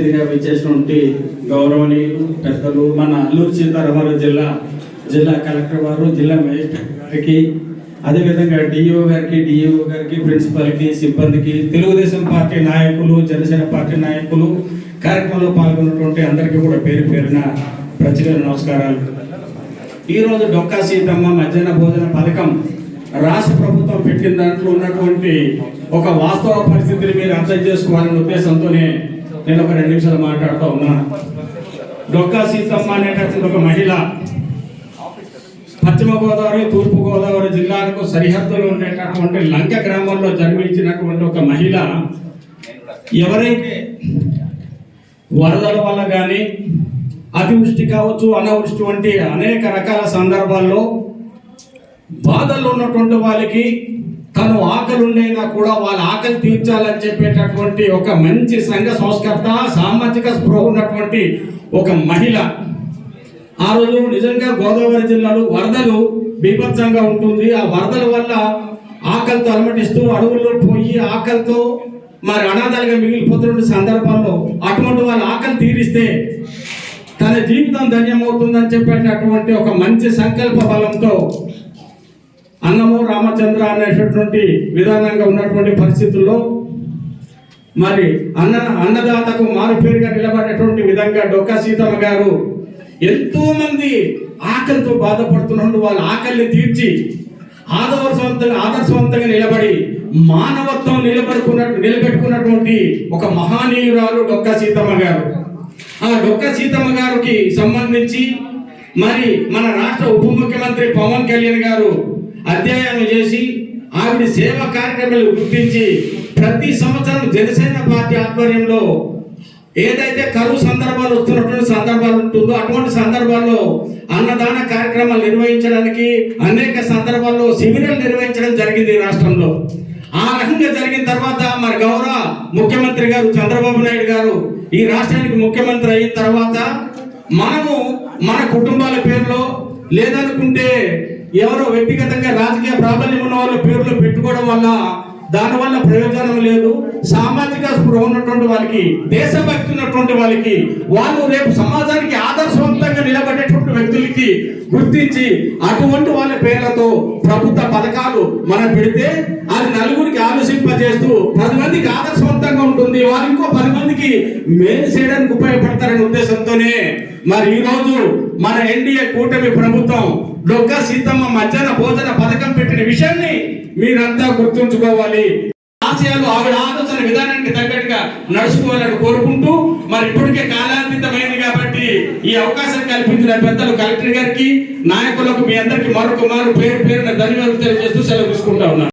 అతిథిగా విచ్చేసినటువంటి గౌరవనీయులు పెద్దలు మన అల్లూరు సీతారామరాజు జిల్లా జిల్లా కలెక్టర్ వారు జిల్లా మేజిస్ట్రేట్ గారికి అదేవిధంగా డిఓ గారికి డిఓ గారికి ప్రిన్సిపల్కి సిబ్బందికి తెలుగుదేశం పార్టీ నాయకులు జనసేన పార్టీ నాయకులు కార్యక్రమంలో పాల్గొన్నటువంటి అందరికీ కూడా పేరు పేరున ప్రజల నమస్కారాలు. ఈరోజు డొక్కా సీతమ్మ మధ్యాహ్న భోజన పథకం రాష్ట్ర ప్రభుత్వం పెట్టిన దాంట్లో ఉన్నటువంటి ఒక వాస్తవ పరిస్థితిని మీరు అర్థం చేసుకోవాలనే ఉద్దేశంతోనే నేను ఒక రెండు నిమిషాలు మాట్లాడుతూ ఉన్నాను డొక్కా సీతమ్మ అనేటటువంటి ఒక మహిళ పశ్చిమ గోదావరి తూర్పు గోదావరి జిల్లాలకు సరిహద్దులో ఉండేటటువంటి లంక గ్రామంలో జన్మించినటువంటి ఒక మహిళ ఎవరైతే వరదల వల్ల కానీ అతివృష్టి కావచ్చు అనావృష్టి వంటి అనేక రకాల సందర్భాల్లో బాధల్లో ఉన్నటువంటి వాళ్ళకి తను ఆకలి ఉండైనా కూడా వాళ్ళ ఆకలి తీర్చాలని చెప్పేటటువంటి ఒక మంచి సంఘ సంస్కర్త సామాజిక స్పృహ ఉన్నటువంటి ఒక మహిళ. ఆ రోజు నిజంగా గోదావరి జిల్లాలో వరదలు బీభత్సంగా ఉంటుంది. ఆ వరదల వల్ల ఆకలితో అలమటిస్తూ అడవుల్లో పోయి ఆకలితో మరి అనాథాలుగా మిగిలిపోతున్న సందర్భంలో అటువంటి వాళ్ళ ఆకలి తీరిస్తే తన జీవితం ధన్యమవుతుందని చెప్పేటటువంటి ఒక మంచి సంకల్ప బలంతో అన్నము రామచంద్ర అనేటటువంటి విధానంగా ఉన్నటువంటి పరిస్థితుల్లో మరి అన్న అన్నదాతకు మారుపేరుగా నిలబడేటువంటి విధంగా డొక్కా సీతమ్మ గారు ఎంతో మంది ఆకలితో బాధపడుతున్నట్టు వాళ్ళ ఆకలిని తీర్చి ఆదర్శవంతంగా ఆదర్శవంతంగా నిలబడి మానవత్వం నిలబడుకున్నట్టు నిలబెట్టుకున్నటువంటి ఒక మహానీయురాలు డొక్కా సీతమ్మ గారు. ఆ డొక్క సీతమ్మ గారికి సంబంధించి మరి మన రాష్ట్ర ఉప ముఖ్యమంత్రి పవన్ కళ్యాణ్ గారు అధ్యయనం చేసి ఆవిడ సేవా కార్యక్రమాలు గుర్తించి ప్రతి సంవత్సరం జనసేన పార్టీ ఆధ్వర్యంలో ఏదైతే కరువు సందర్భాలు వస్తున్నటువంటి సందర్భాలు ఉంటుందో అటువంటి సందర్భాల్లో అన్నదాన కార్యక్రమాలు నిర్వహించడానికి అనేక సందర్భాల్లో శిబిరాలు నిర్వహించడం జరిగింది ఈ రాష్ట్రంలో. ఆ రకంగా జరిగిన తర్వాత మరి గౌరవ ముఖ్యమంత్రి గారు చంద్రబాబు నాయుడు గారు ఈ రాష్ట్రానికి ముఖ్యమంత్రి అయిన తర్వాత మనము మన కుటుంబాల పేరులో లేదనుకుంటే ఎవరో వ్యక్తిగతంగా రాజకీయ ప్రాబల్యం ఉన్న వాళ్ళ పేర్లు పెట్టుకోవడం వల్ల దానివల్ల ప్రయోజనం లేదు. సామాజిక స్పృహ ఉన్నటువంటి వాళ్ళకి దేశభక్తి ఉన్నటువంటి వాళ్ళకి వాళ్ళు రేపు సమాజానికి ఆదర్శవంతంగా నిలబడేటువంటి వ్యక్తులకి గుర్తించి అటువంటి వాళ్ళ పేర్లతో ప్రభుత్వ పథకాలు మనం పెడితే అది నలుగురికి ఆలోచింపజేస్తూ పది మందికి ఆదర్శవంతంగా ఉంటుంది. వాళ్ళు ఇంకో పది మందికి మేలు చేయడానికి ఉపయోగపడతారనే ఉద్దేశంతోనే మరి ఈ రోజు మన ఎన్డీఏ కూటమి ప్రభుత్వం డొక్క సీతమ్మ మధ్యాహ్న భోజన పథకం పెట్టిన విషయాన్ని మీరంతా గుర్తుంచుకోవాలి. ఆశయాలు ఆవిడ ఆలోచన విధానానికి తగ్గట్టుగా నడుచుకోవాలని కోరుకుంటూ మరి ఇప్పటికే కాలాతీతమైంది కాబట్టి ఈ అవకాశం కల్పించిన పెద్దలు కలెక్టర్ గారికి నాయకులకు మీ అందరికీ మరొక మారు పేరు పేరున ధన్యవాదాలు తెలియజేస్తూ సెలవు తీసుకుంటా ఉన్నాను.